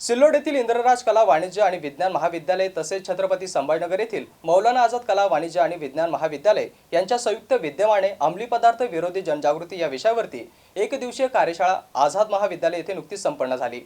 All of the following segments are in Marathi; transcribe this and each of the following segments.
सिल्लोड येथील इंद्रराज कला वाणिज्य आणि विज्ञान महाविद्यालय तसेच छत्रपती संभाजीनगर येथील मौलाना आझाद कला वाणिज्य आणि विज्ञान महाविद्यालय यांच्या संयुक्त विद्यमाने अंमली पदार्थ विरोधी जनजागृती या विषयावरती एक दिवसीय कार्यशाळा आझाद महाविद्यालय येथे नुकतीच संपन्न झाली.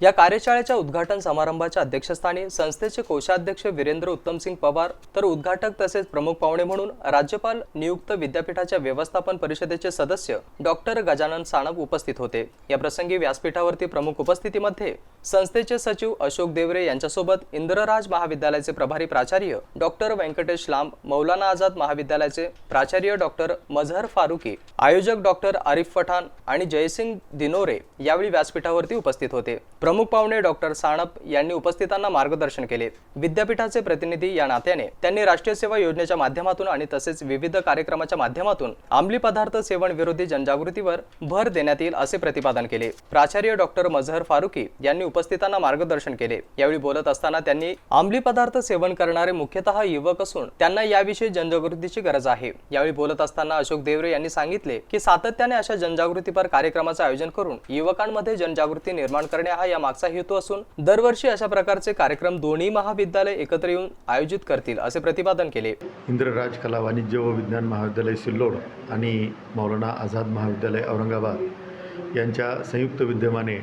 या कार्यशाळेच्या उद्घाटन समारंभाच्या अध्यक्षस्थानी संस्थेचे कोषाध्यक्ष वीरेंद्र उत्तमसिंग पवार तर उद्घाटक तसेच प्रमुख पाहुणे म्हणून राज्यपाल नियुक्त विद्यापीठाच्या व्यवस्थापन परिषदेचे सदस्य डॉक्टर गजानन साणप उपस्थित होते. या प्रसंगी व्यासपीठावरती प्रमुख उपस्थितीमध्ये संस्थेचे सचिव अशोक देवरे यांच्यासोबत इंद्रराज महाविद्यालयाचे प्रभारी प्राचार्य डॉक्टर व्यंकटेश लांब मौलाना आझाद महाविद्यालयाचे प्राचार्य डॉक्टर मझहर फारुकी आयोजक डॉक्टर आरिफ पठाण आणि जयसिंग दिनोरे यावेळी व्यासपीठावरती उपस्थित होते. प्रमुख पाहुणे डॉक्टर साणप यांनी उपस्थितांना मार्गदर्शन केले. विद्यापीठाचे प्रतिनिधी या नात्याने त्यांनी राष्ट्रीय सेवा योजनेच्या माध्यमातून आणि तसेच विविध कार्यक्रमाच्या माध्यमातून अंमली पदार्थ सेवन विरोधी जनजागृतीवर भर देण्यात येईल असे प्रतिपादन केले. प्राचार्य डॉक्टर मझहर फारुकी यांनी उपस्थितांना मार्गदर्शन केले. यावेळी बोलत असताना त्यांनी अंमली पदार्थ सेवन करणारे मुख्यतः युवक असून त्यांना याविषयी जनजागृतीची गरज आहे. यावेळी बोलत असताना अशोक देवरे यांनी सांगितले की सातत्याने अशा जनजागृतीपर कार्यक्रमाचं आयोजन करून युवकांमध्ये जनजागृती निर्माण करणे हा या मागचा हेतू असून दरवर्षी अशा प्रकारचे कार्यक्रम दोन्ही महाविद्यालय एकत्र येऊन आयोजित करतील असे प्रतिपादन केले. इंद्रराज कला वाणिज्य व विज्ञान महाविद्यालय सिल्लोड आणि मौलाना आझाद महाविद्यालय औरंगाबाद यांच्या संयुक्त विद्यमाने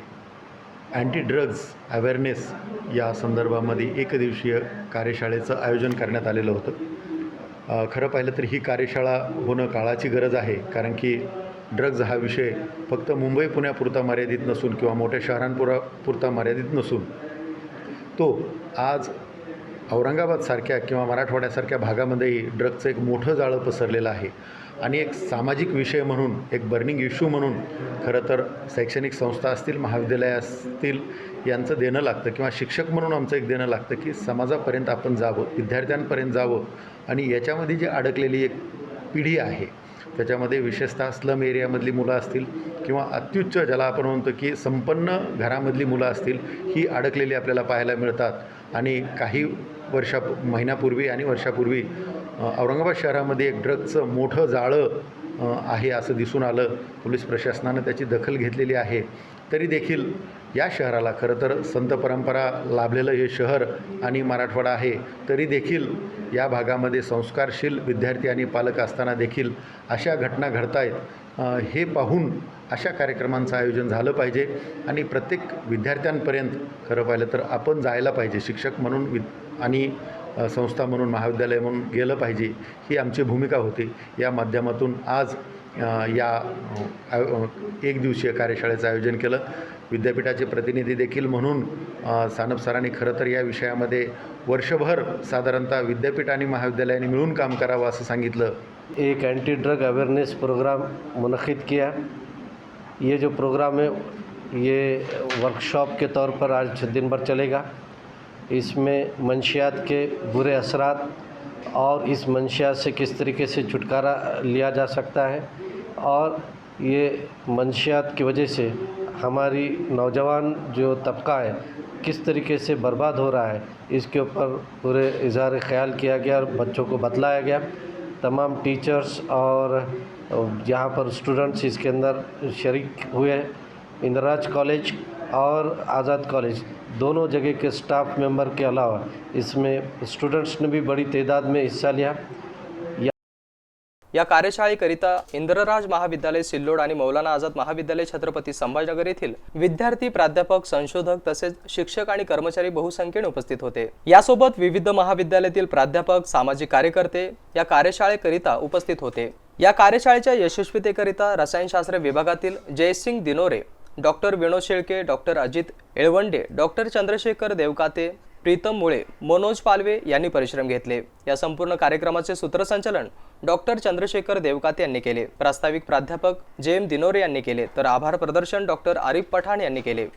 अँटी ड्रग्ज अवेअरनेस या संदर्भामध्ये एकदिवसीय कार्यशाळेचं आयोजन करण्यात आलेलं होतं. खरं पाहिलं तर ही कार्यशाळा होणं काळाची गरज आहे कारण की ड्रग्ज हा विषय फक्त मुंबई पुण्यापुरता मर्यादित नसून किंवा मोठ्या शहरांपुरा पुरता मर्यादित नसून तो आज औरंगाबादसारख्या किंवा मराठवाड्यासारख्या भागामध्येही ड्रगचं एक मोठं जाळं पसरलेलं आहे. आणि एक सामाजिक विषय म्हणून एक बर्निंग इश्यू म्हणून खरं तर शैक्षणिक संस्था असतील महाविद्यालय असतील यांचं देणं लागतं किंवा शिक्षक म्हणून आमचं एक देणं लागतं की समाजापर्यंत आपण जावं विद्यार्थ्यांपर्यंत जावं. आणि याच्यामध्ये जी अडकलेली एक पिढी आहे त्याच्यामध्ये विशेषतः स्लम एरियामधली मुलं असतील किंवा अत्युच्च ज्याला आपण म्हणतो की संपन्न घरामधली मुलं असतील ही अडकलेली आपल्याला पाहायला मिळतात. आणि काही वर्षा महिन्यापूर्वी आणि वर्षापूर्वी औरंगाबाद शहरामध्ये एक ड्रगचं मोठं जाळं आहे असं दिसून आलं पोलीस प्रशासनानं त्याची दखल घेतलेली आहे. तरी देखील या शहराला खरं तर संत परंपरा लाभलेलं हे शहर आणि मराठवाडा आहे. तरी देखील या भागामध्ये संस्कारशील विद्यार्थी आणि पालक असताना देखील अशा घटना घडतायत. आहेत हे पाहून अशा कार्यक्रमांचं आयोजन झालं पाहिजे आणि प्रत्येक विद्यार्थ्यांपर्यंत खरं पाहिलं तर आपण जायला पाहिजे शिक्षक म्हणून वि आणि संस्था म्हणून महाविद्यालय म्हणून गेलं पाहिजे ही आमची भूमिका होती. या माध्यमातून आज या एक दिवसीय कार्यशाळेचं आयोजन केलं. विद्यापीठाचे प्रतिनिधी देखील म्हणून सानप सरांनी खरं तर या विषयामध्ये वर्षभर साधारणतः विद्यापीठ आणि महाविद्यालयाने मिळून काम करावं असं सांगितलं. एक अँटी ड्रग अवेयरनेस प्रोग्राम मुनद किया. ये जो प्रोग्राम है ये वर्कशॉप के तौर पर आज दिन भर चलेगा. इसमें मंशियात के बुरे असरात और इस मंशियात से किस तरीके से छुटकारा लिया जा सकता है और ये मंशियात की वजह से हमारी नौजवान जो तबका है किस तरीके से बर्बाद हो रहा है, इसके ऊपर पूरे इजहार ख्याल किया गया और बच्चों को बतलाया गया। तमाम टीचर्स और यहाँ पर स्टूडेंट्स इसके अंदर शरीक हुए इंदिराज कॉलेज और आज़ाद कॉलेज दोनों जगह के स्टाफ मेंबर के अलावा इसमें स्टूडेंट्स ने भी बड़ी तादाद में हिस्सा लिया। या कार्यशाळेकरिता इंद्रराज महाविद्यालय सिल्लोड आणि मौलाना आझाद महाविद्यालय छत्रपती संभाजीनगर येथील विद्यार्थी प्राध्यापक संशोधक तसेच शिक्षक आणि कर्मचारी बहुसंख्येने उपस्थित होते. यासोबत विविध महाविद्यालयातील प्राध्यापक सामाजिक कार्यकर्ते या कार्यशाळेकरिता उपस्थित होते. या कार्यशाळेच्या यशस्वीतेकरिता रसायनशास्त्र विभागातील Jaysing Dinore doctor Vinod Shelke doctor Ajit Elwande doctor Chandrashekhar Devkate Pritam Mule Manoj Palve यांनी परिश्रम घेतले. या संपूर्ण कार्यक्रमाचे सूत्रसंचालन डॉक्टर चंद्रशेखर देवकाते यांनी केले. प्रास्ताविक प्राध्यापक जे एम दिनोरे यांनी केले. तर आभार प्रदर्शन डॉक्टर आरिफ पठाण यांनी केले.